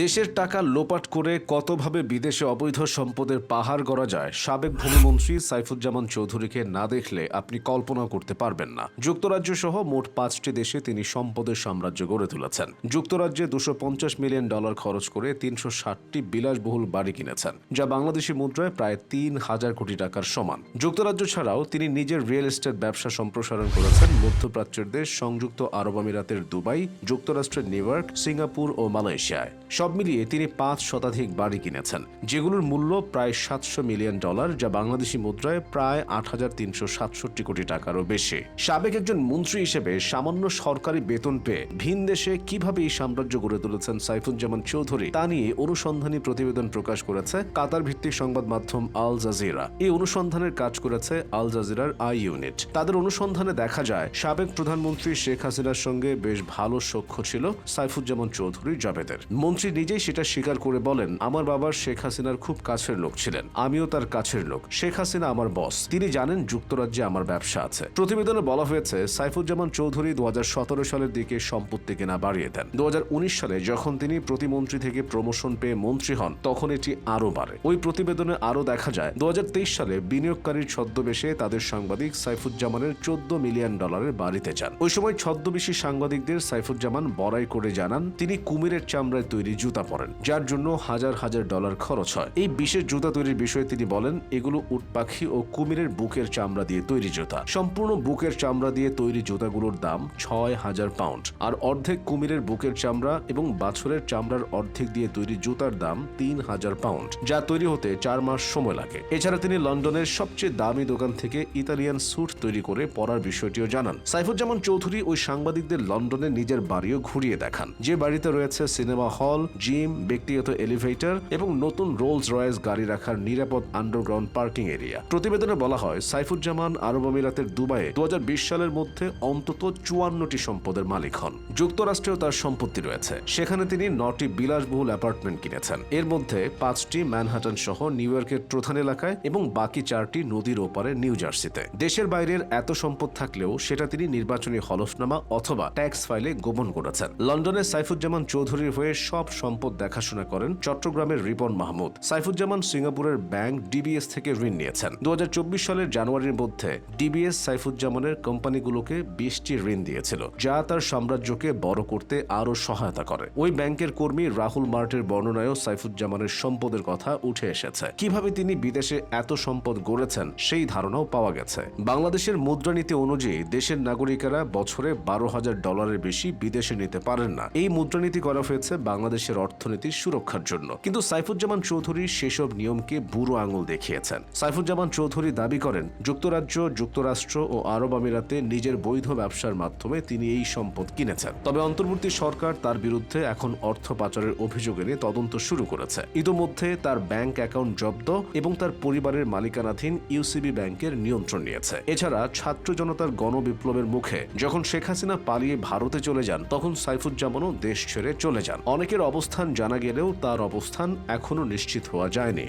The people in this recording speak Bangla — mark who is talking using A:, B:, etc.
A: দেশের টাকা লোপাট করে কতভাবে বিদেশে অবৈধ সম্পদের পাহাড় গড়া যায়, সাবেক ভূমিমন্ত্রী সাইফুজ্জামান চৌধুরীকে না দেখলে আপনি কল্পনা করতে পারবেন না। যুক্তরাজ্য সহ মোট পাঁচটি দেশে তিনি সম্পদের সাম্রাজ্য গড়ে তুলেছেন। যুক্তরাজ্যে দুশো মিলিয়ন ডলার খরচ করে তিনশো ষাটটি বিলাসবহুল বাড়ি কিনেছেন, যা বাংলাদেশি মুদ্রায় প্রায় তিন হাজার কোটি টাকার সমান। যুক্তরাজ্য ছাড়াও তিনি নিজের রিয়েল এস্টেট ব্যবসা সম্প্রসারণ করেছেন মধ্যপ্রাচ্যের দেশ সংযুক্ত আরব আমিরাতের দুবাই, যুক্তরাষ্ট্রের নিউ ইয়র্ক, সিঙ্গাপুর ও মালয়েশিয়ায়। সব মিলিয়ে তিনি পাঁচ শতাধিক বাড়ি কিনেছেন, যেগুলোর মূল্য প্রায় সাতশো মিলিয়ন ডলার, যা বাংলাদেশি মুদ্রায় প্রায় আট হাজার তিনশো সাতষট্টি কোটি টাকারও বেশি। সাবেক একজন মন্ত্রী হিসেবে সামান্য সরকারি বেতন পেয়ে ভিন দেশে কীভাবে এই সাম্রাজ্য গড়ে তুলেছেন সাইফুজ্জামান চৌধুরী তা নিয়ে অনুসন্ধানী প্রতিবেদন প্রকাশ করেছে কাতার ভিত্তিক সংবাদ মাধ্যম আল জাজিরা। এই অনুসন্ধানের কাজ করেছে আল জাজিরার আই ইউনিট। তাদের অনুসন্ধানে দেখা যায়, সাবেক প্রধানমন্ত্রী শেখ হাসিনার সঙ্গে বেশ ভালো সখ্য ছিল সাইফুজ্জামান চৌধুরী জাবেদের। মন্ত্রী নিজেই সেটা স্বীকার করে বলেন, আমার বাবা শেখ হাসিনার খুব কাছের লোক ছিলেন, আমিও তার কাছের লোক। শেখ হাসিনা আমার বস, তিনি জানেন যুক্তরাজ্যে আমার ব্যবসা আছে। প্রতিবেদনে বলা হয়েছে, সাইফুজ্জামান চৌধুরী দু সালের দিকে সম্পত্তি কেনা বাড়িয়ে দেন। দু সালে যখন তিনি প্রতিমন্ত্রী থেকে প্রমোশন পেয়ে মন্ত্রী হন, তখন এটি আরও বাড়ে। ওই প্রতিবেদনে আরও দেখা যায় দু হাজার তেইশ সালে বিনিয়োগকারীর ছদ্মবেশে তাদের সাংবাদিক সাইফুজ্জামানের চোদ্দ মিলিয়ন ডলারের বাড়িতে যান। ওই সময় ছদ্মবেশী সাংবাদিকদের সাইফুজ্জামান বড়াই করে জানান, তিনি কুমিরের চামড়ায় তৈরি জুতা পরেন, যার জন্য হাজার হাজার ডলার খরচ হয়। এই বিশেষ জুতা তৈরির বিষয়ে তিনি বলেন, এগুলো উট পাখি ও কুমিরের বুকের চামড়া দিয়ে তৈরি জুতা। সম্পূর্ণ বুকের চামড়া দিয়ে তৈরি জুতাগুলোর দাম ছয় হাজার পাউন্ড, আর অর্ধেক কুমিরের বুকের চামড়া এবং বাছুরের চামড়ার অর্ধেক দিয়ে তৈরি জুতার দাম তিন হাজার পাউন্ড, যা তৈরি হতে চার মাস সময় লাগে। এছাড়া তিনি লন্ডনের সবচেয়ে দামি দোকান থেকে ইতালিয়ান স্যুট তৈরি করে পরার বিষয়টিও জানান। সাইফুজ্জামান চৌধুরী ওই সাংবাদিকদের লন্ডনে নিজের বাড়িও ঘুরিয়ে দেখান। যে বাড়িতে রয়েছে সিনেমা হল জিম, ব্যক্তিগত এলিভেটর এবং নতুন রোলস রয়েস গাড়ি রাখার নিরাপদ আন্ডারগ্রাউন্ড পার্কিং এরিয়া। প্রতিবেদনে বলা হয়, সাইফুজ্জামান আরব আমিরাতের দুবাইয়ে দু সালের মধ্যে অন্তত চুয়ান্নটি সম্পদের মালিক হন। যুক্তরাষ্ট্রেও তার সম্পত্তি রয়েছে। সেখানে তিনি নটি বিলাসবহুল অ্যাপার্টমেন্ট কিনেছেন। এর মধ্যে পাঁচটি ম্যানহাটন সহ নিউ ইয়র্কের প্রধান এলাকায় এবং বাকি চারটি নদীর ওপারে নিউ জার্সিতে। দেশের বাইরের এত সম্পদ থাকলেও সেটা তিনি নির্বাচনী হলফনামা অথবা ট্যাক্স ফাইলে গোপন করেছেন। লন্ডনে সাইফুজ্জামান চৌধুরীর হয়ে সব সম্পদ দেখাশোনা করেন চট্টগ্রামের রিপন মাহমুদ। সাইফুজ্জামান সিঙ্গাপুরের ব্যাংক ডিবিএস থেকে ঋণ নিয়েছেন। দু সালের জানুয়ারির মধ্যে ডিবিএস সাইফুজ্জামানের কোম্পানিগুলোকে বিশটি ঋণ দিয়েছিল, যা তার সাম্রাজ্যকে বড় করতে আরও সহায়তা করে। ওই ব্যাংকের কর্মী রাহুল মার্টের বর্ণনায়ও সাইফুজ্জামানের সম্পদের কথা উঠে এসেছে। কীভাবে তিনি বিদেশে এত সম্পদ গড়েছেন, সেই ধারণাও পাওয়া গেছে। বাংলাদেশের মুদ্রানীতি অনুযায়ী দেশের নাগরিকেরা বছরে বারো হাজার ডলারের বেশি বিদেশে নিতে পারেন না। এই মুদ্রানীতি করা হয়েছে বাংলাদেশের অর্থনীতির সুরক্ষার জন্য। কিন্তু সাইফুজ্জামান চৌধুরী সেসব নিয়মকে বুড়ো আঙুল দেখিয়েছেন। সাইফুজ্জামান চৌধুরী দাবি করেন, যুক্তরাজ্য, যুক্তরাষ্ট্র ও আরব আমিরাতে নিজের বৈধ ব্যবসার মাধ্যমে তিনি এই সম্পদ কিনেছেন। তবে অন্তর্বর্তী সরকার তার বিরুদ্ধে এখন অর্থ পাচারের অভিযোগ এনে তদন্ত শুরু করেছে। ইতোমধ্যে তার ব্যাংক অ্যাকাউন্ট জব্দ এবং তার পরিবারের মালিকানাধীন ইউসিবি ব্যাংকের নিয়ন্ত্রণ নিয়েছে। এছাড়া ছাত্র জনতার গণবিপ্লবের মুখে যখন শেখ হাসিনা পালিয়ে ভারতে চলে যান, তখন সাইফুজ্জামানও দেশ ছেড়ে চলে যান। অনেকের অবস্থান জানা গেলেও তার অবস্থান এখনও নিশ্চিত হওয়া যায়নি।